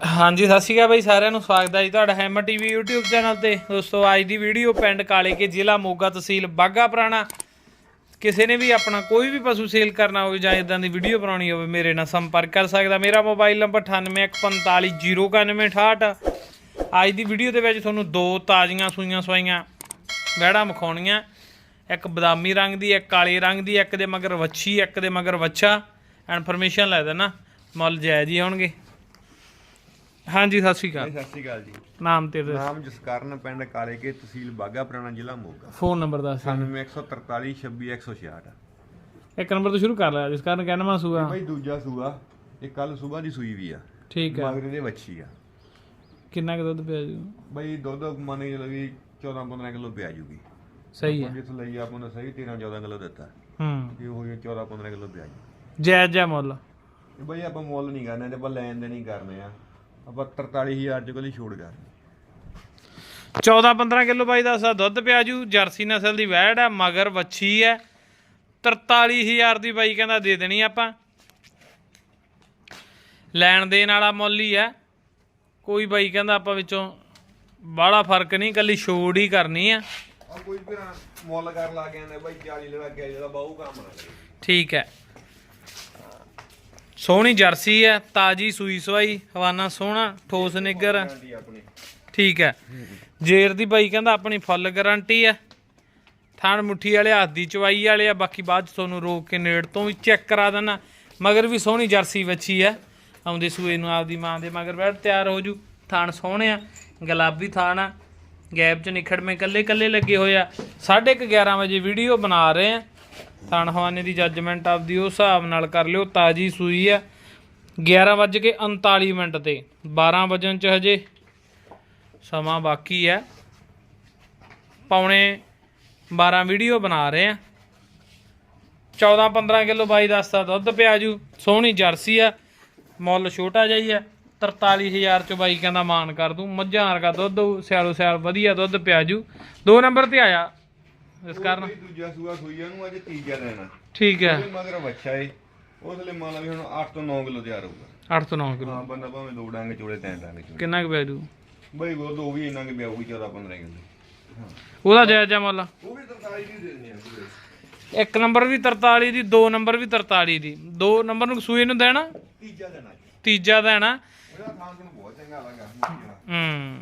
ਹਾਂਜੀ, ਸਤਿ ਸ਼੍ਰੀ ਅਕਾਲ ਬਾਈ, ਸਾਰਿਆਂ ਨੂੰ ਸਵਾਗਤ ਹੈ ਜੀ ਤੁਹਾਡਾ ਹੈਮਰ ਟੀਵੀ YouTube ਚੈਨਲ ਤੇ। ਦੋਸਤੋ, ਅੱਜ ਦੀ ਵੀਡੀਓ ਪਿੰਡ ਕਾਲੇ ਕੇ ਜ਼ਿਲ੍ਹਾ ਮੋਗਾ ਤਹਿਸੀਲ ਬਾਗਾ ਪੁਰਾਣਾ। ਕਿਸੇ ਨੇ ਵੀ ਆਪਣਾ ਕੋਈ ਵੀ ਪਸ਼ੂ ਸੇਲ ਕਰਨਾ ਹੋਵੇ ਜਾਂ ਇਦਾਂ ਦੀ ਵੀਡੀਓ ਬਣਾਉਣੀ ਹੋਵੇ, ਮੇਰੇ ਨਾਲ ਸੰਪਰਕ ਕਰ ਸਕਦਾ। ਮੇਰਾ ਮੋਬਾਈਲ ਨੰਬਰ 9814509868 ਅੱਜ ਦੀ ਵੀਡੀਓ ਦੇ ਵਿੱਚ ਤੁਹਾਨੂੰ ਦੋ ਤਾਜ਼ੀਆਂ ਸੂਈਆਂ ਸਵਾਈਆਂ, ਵਹਿੜਾਂ ਮਖਾਉਣੀਆਂ ਇੱਕ ਬਦਾਮੀ ਰੰਗ ਦੀ, ਇੱਕ ਕਾਲੇ ਰੰਗ ਦੀ, ਇੱਕ ਦੇ ਮਗਰ ਵੱਛੀ, ਇੱਕ ਦੇ ਮਗਰ ਵੱਛਾ। ਇਨਫੋਰਮੇਸ਼ਨ ਲੈ ਦੇਣਾ, ਮੁੱਲ ਜਾਇਜ਼ ਹੀ ਹੋਣਗੇ। ਹਾਂਜੀ ਸਤਿ ਸ਼੍ਰੀ ਅਕਾਲ। ਸਤਿ ਸ਼੍ਰੀ ਅਕਾਲ ਜੀ। ਨਾਮ ਤੇਰਾ ਨਾਮ ਜਸਕਰਨ ਪਿੰਡ ਕਾਲੇ ਕੇ ਤਹਿਸੀਲ ਬਾਗਾ ਪੁਰਾਣਾ ਜ਼ਿਲ੍ਹਾ ਮੋਗਾ। ਫੋਨ ਨੰਬਰ ਦੱਸ। 9143 26166 ਇੱਕ ਨੰਬਰ ਤੋਂ ਸ਼ੁਰੂ ਕਰ ਲਿਆ ਜਿਸ ਕਾਰਨ ਕਹਿਣਾ ਸੂਆ? ਬਈ ਦੂਜਾ ਸੂਆ। ਇਹ ਕੱਲ ਸਵੇਰ ਦੀ ਸੂਈ ਵੀ ਆ। ਠੀਕ ਹੈ ਮਗਰ ਦੇ ਵੱਛੀ ਆ। ਕਿੰਨਾ ਕੁ ਦੁੱਧ ਪਿਆ ਜੂ? ਬਈ ਦੁੱਧ ਮੰਨ ਕੇ ਚੱਲੋ ਵੀ 14 15 ਕਿਲੋ ਪਿਆ ਜੂਗੀ। ਸਹੀ ਹੈ ਜਿੱਥੋਂ ਲਈ ਆਪਾਂ ਨੂੰ ਸਹੀ 13 14 ਕਿਲੋ ਦਿੱਤਾ। ਹੂੰ। ਇਹ ਹੋਈ 14 15 ਕਿਲੋ ਪਿਆ ਜੂ। ਜਾਇਜ਼ ਜਾ ਮੁੱਲ। ਇਹ ਬਈ ਆਪਾਂ ਮੁੱਲ ਨਹੀਂ ਕਰਨਾ ਤੇ ਆਪਾਂ ਲੈਣ ਦੇ ਨਹੀਂ ਕਰਨੇ ਆ। ਆਪਾਂ 43000 ਚ ਕੋਲੀ ਛੋੜ ਕਰਨੀ 14 15 ਕਿਲੋ ਬਾਈ ਦਾ ਸਾ ਦੁੱਧ ਪਿਆ ਜੂ ਜਰਸੀ ਨਸਲ ਦੀ ਵੈੜ ਹੈ ਮਗਰ ਵੱਛੀ ਹੈ 43000 ਦੀ ਬਾਈ ਕਹਿੰਦਾ ਦੇ ਦੇਣੀ ਆਪਾਂ। ਲੈਣ ਦੇਣ ਵਾਲਾ ਮੁੱਲ ਹੀ ਹੈ ਕੋਈ ਬਾਈ ਕਹਿੰਦਾ ਆਪਾਂ ਵਿੱਚੋਂ ਬਾਹਲਾ ਫ਼ਰਕ ਨਹੀਂ ਕੱਲੀ ਛੋੜ ਹੀ ਕਰਨੀ ਆ। ਆ ਕੋਈ ਵੀ ਮੁੱਲ ਕਰ ਲਾ ਕੇ ਆਂਦੇ ਬਈ 40 ਲਗਾ ਕੇ ਜਿਹੜਾ ਬਾਹੂ ਕੰਮ ਨਾ ਕਰੇ। ਠੀਕ ਹੈ। ਸੋਹਣੀ ਜਰਸੀ ਹੈ, ਤਾਜੀ ਸੂਈ ਸਵਾਈ, ਹਵਾਨਾ ਸੋਹਣਾ, ਠੋਸ ਨਿੱਗਰ। ਹੈ। ਠੀਕ ਹੈ। ਜੇਰ ਦੀ ਬਾਈ ਕਹਿੰਦਾ ਆਪਣੀ ਫੁੱਲ ਗਾਰੰਟੀ ਹੈ। ਥਾਣ ਮੁੱਠੀ ਵਾਲੇ, ਹੱਥ ਦੀ ਚਵਾਈ ਵਾਲੇ ਆ, ਬਾਕੀ ਬਾਅਦ ਚ ਤੁਹਾਨੂੰ ਰੋਕ ਕੇ ਨੇੜ ਤੋਂ ਵੀ ਚੈੱਕ ਕਰਾ ਦੇਣਾ ਮਗਰ ਵੀ ਸੋਹਣੀ ਜਰਸੀ ਵੱਛੀ ਹੈ। ਆਉਂਦੇ ਸੂਏ ਨੂੰ ਆਪਦੀ ਮਾਂ ਦੇ ਮਗਰ ਬੈਠ ਤਿਆਰ ਹੋ ਜੂ। ਥਾਣ ਸੋਹਣੇ ਆ, ਗੁਲਾਬੀ ਥਾਣ ਆ। ਗੈਪ ਚ ਨਿਖੜਵੇਂ ਕੱਲੇ ਕੱਲੇ ਲੱਗੇ ਹੋਏ ਆ। 11:30 ਵਜੇ ਵੀਡੀਓ ਬਣਾ ਰਹੇ ਆ। ਥਾਣ ਹਵਾਨੇ ਦੀ ਜੱਜਮੈਂਟ ਆਪਦੀ ਉਸ ਹਿਸਾਬ ਨਾਲ ਕਰ ਲਿਓ, ਤਾਜੀ ਸੂਈ ਆ 11:39 ਮਿੰਟ ਤੇ 12 ਵਜਣ ਚ ਹਜੇ ਸਮਾਂ ਬਾਕੀ ਹੈ। ਪੌਣੇ 12 ਵੀਡੀਓ ਬਣਾ ਰਹੇ ਆ 14 15 ਕਿਲੋ ਬਾਈ ਦੱਸਦਾ ਦੁੱਧ ਪਿਆ ਜੂ, ਸੋਹਣੀ ਜਰਸੀ ਆ, ਮੁੱਲ ਛੋਟਾ ਜਿਹਾ ਹੀ ਆ। 43000 ਚ ਬਾਈ ਕਹਿੰਦਾ ਮਾਨ ਕਰ ਦੂੰ, ਮੱਝਾਂ ਵਰਗਾ ਦੁੱਧ, ਸਿਆਲੋ ਸਿਆਲ ਵਧੀਆ ਦੁੱਧ ਪਿਆ ਜੂ। ਦੋ ਨੰਬਰ ਤੇ ਆਇਆ ਇਸ ਕਾਰਨ? ਦੂਜਾ ਸੂਆ ਸੂਈ ਨੂੰ ਅੱਜ ਤੀਜਾ ਦੇਣਾ ਠੀਕ ਹੈ। ਉਹਦੇ ਮਗਰ ਬੱਚਾ ਏ। ਉਸ ਲਈ ਮੰਨ ਲਾ ਵੀ ਹੁਣ 8 ਤੋਂ 9 ਕਿਲੋ ਤਿਆਰ ਹੋਊਗਾ। 8 ਤੋਂ 9 ਕਿਲੋ। ਹਾਂ ਬੰਦਾ ਭਾਵੇਂ ਦੋ ਡਾਂਗੇ ਚੋਲੇ ਤੈਨ ਡਾਂਗੇ ਚੋਲੇ। ਕਿੰਨਾ ਕੁ ਜੂ ਬਈ ਉਹ ਦੋ ਵੀ ਇੰਨਾ ਕਿ ਪਿਆਊਗੀ 14 15 ਕਿਲੋ। ਉਹਦਾ ਜਾਇਜ਼ ਜਿਹਾ ਮੁੱਲ? ਉਹ ਵੀ 43 ਦੀ ਦੇ ਦਿੰਦੇ ਆ। ਇੱਕ ਨੰਬਰ ਵੀ 43 ਦੀ ਦੋ ਨੰਬਰ ਵੀ 43 ਦੀ। ਦੋ ਨੰਬਰ ਨੂੰ ਸੂਏ ਨੂੰ ਦੇਣਾ? ਤੀਜਾ ਦੇਣਾ ਜੀ। ਤੀਜਾ ਦੇਣਾ। ਉਹਦਾ ਖਾਣ ਨੂੰ ਬਹੁਤ ਚੰਗਾ ਲੱਗਾ ਮੁੱਠੀ ਹੂੰ।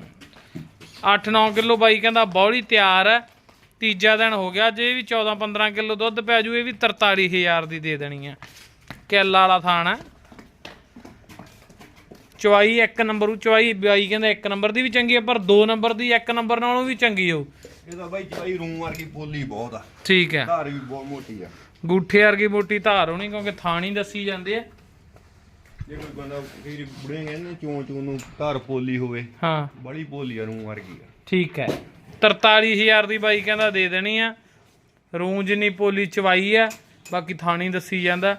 ਵਾਲਾ। 8-9 ਕਿਲੋ ਬਾਈ ਕਹਿੰਦਾ ਬੌਲੀ ਤਿਆਰ ਹੈ। ਤੀਜਾ ਦਿਨ ਹੋ ਗਿਆ ਜੇ ਵੀ 14-15 ਕਿਲੋ ਦੁੱਧ ਪੈ ਜੂ ਇਹ ਵੀ 43000 ਦੀ ਦੇ ਦੇਣੀ ਹੈ ਕਿੱਲ ਵਾਲਾ ਥਾਣ ਹੈ ਚਵਾਈ ਇੱਕ ਨੰਬਰ ਉਹ ਚਵਾਈ ਬਾਈ ਕਹਿੰਦਾ ਇੱਕ ਨੰਬਰ ਦੀ ਵੀ ਚੰਗੀ ਹੈ ਪਰ ਦੋ ਨੰਬਰ ਦੀ ਇੱਕ ਨੰਬਰ ਨਾਲੋਂ ਵੀ ਚੰਗੀ ਹੋਊ ਇਹਦਾ ਬਾਈ ਚਵਾਈ ਰੂਮ ਵਰਗੀ ਪੋਲੀ ਬਹੁਤ ਆ। ਠੀਕ ਹੈ ਧਾਰ ਵੀ ਬਹੁਤ ਮੋਟੀ ਆ। ਗੂਠੇ ਵਰਗੀ ਮੋਟੀ ਧਾਰ ਹੋਣੀ ਕਿਉਂਕਿ ਥਾਣ ਹੀ ਦੱਸੀ ਜਾਂਦੇ ਆ। ਜੇ ਕੋਈ ਬੰਦਾ ਕਈ ਬੁੜੇ ਕਹਿੰਦੇ ਨੇ ਚੋਂ ਚੋਂ ਨੂੰ ਧਾਰ ਪੋਲੀ ਹੋਵੇ ਹਾਂ। ਬੜੀ ਪੋਲੀ ਆ ਰੂਮ ਵਰਗੀ ਆ। ਠੀਕ ਹੈ 43000 ਦੀ ਬਾਈ ਕਹਿੰਦਾ ਦੇ ਦੇਣੀ ਆ। ਰੂੰ ਜਿੰਨੀ ਪੋਲੀ ਚਵਾਈ ਆ, ਬਾਕੀ ਥਾਣੀ ਦੱਸੀ ਜਾਂਦਾ।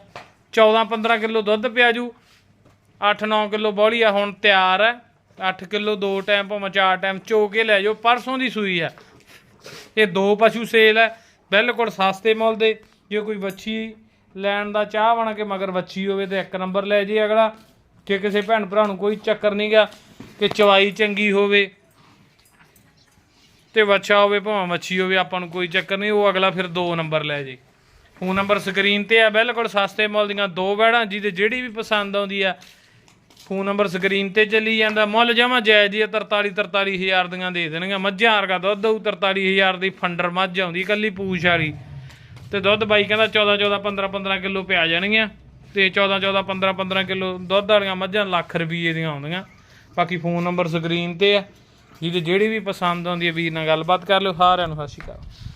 14 15 ਕਿਲੋ ਦੁੱਧ ਪਿਆ ਜੂ 8-9 ਕਿਲੋ ਬੋਲੀ ਆ, ਹੁਣ ਤਿਆਰ ਹੈ 8 ਕਿਲੋ ਦੋ ਟਾਈਮ ਭਾਵੇਂ ਚਾਰ ਟਾਈਮ ਚੋ ਕੇ ਲੈ ਜਾਓ, ਪਰਸੋਂ ਦੀ ਸੂਈ ਆ। ਇਹ ਦੋ ਪਸ਼ੂ ਸੇਲ ਹੈ ਬਿਲਕੁਲ ਸਸਤੇ ਮੁੱਲ ਦੇ। ਜੇ ਕੋਈ ਵੱਛੀ ਲੈਣ ਦਾ ਚਾਹ ਬਣ ਕੇ ਮਗਰ ਵੱਛੀ ਹੋਵੇ ਤੇ ਇੱਕ ਨੰਬਰ ਲੈ ਜੇ ਅਗਲਾ, ਜੇ ਕਿਸੇ ਭੈਣ ਭਰਾ ਨੂੰ ਕੋਈ ਚੱਕਰ ਨਹੀਂਗਾ ਕਿ ਚਵਾਈ ਚੰਗੀ ਹੋਵੇ ਤੇ ਵੱਛਾ ਹੋਵੇ ਭਾਵੇਂ ਮੱਛੀ ਹੋਵੇ, ਆਪਾਂ ਨੂੰ ਕੋਈ ਚੱਕਰ ਨਹੀਂ, ਉਹ ਅਗਲਾ ਫਿਰ ਦੋ ਨੰਬਰ ਲੈ ਜੇ। ਫੋਨ ਨੰਬਰ ਸਕਰੀਨ ਤੇ ਆ, ਬਿਲਕੁਲ ਸਸਤੇ ਮੁੱਲ ਦੀਆਂ ਦੋ ਬੈੜਾਂ, ਜਿਹਦੇ ਜਿਹੜੀ ਵੀ ਪਸੰਦ ਆਉਂਦੀ ਆ, ਫੋਨ ਨੰਬਰ ਸਕਰੀਨ ਤੇ ਚੱਲੀ ਜਾਂਦਾ। ਮੁੱਲ ਜਮਾ ਜਾਇਜ਼ ਹੀ ਆ 43 43000 ਦੀਆਂ ਦੇ ਦੇਣਗੇ ਮੱਝਾਂ ਵਰਗਾ ਦੁੱਧ ਹੋਊ 43000 ਦੀ ਫੰਡਰ ਮੱਝ ਆਉਂਦੀ ਕੱਲੀ ਪੂਛ ਵਾਲੀ। ਤੇ ਦੁੱਧ ਬਾਈ ਕਹਿੰਦਾ 14 14 15 15 ਕਿਲੋ ਪਿਆ ਜਾਣਗੀਆਂ। ਤੇ 14 14 15 15 ਕਿਲੋ ਦੁੱਧ ਵਾਲੀਆਂ ਮੱਝਾਂ ਲੱਖ ਰੁਪਏ ਦੀਆਂ ਆਉਂਦੀਆਂ। ਬਾਕੀ ਫੋਨ ਨੰਬਰ ਸਕਰੀਨ ਤੇ ਆ। ਜਿਹਦੇ ਜਿਹੜੀ ਵੀ ਪਸੰਦ ਆਉਂਦੀ ਹੈ ਵੀਰ ਨਾਲ ਗੱਲਬਾਤ ਕਰ ਲਿਓ, ਸਾਰਿਆਂ ਨੂੰ ਸਤਿ ਸ਼੍ਰੀ ਅਕਾਲ।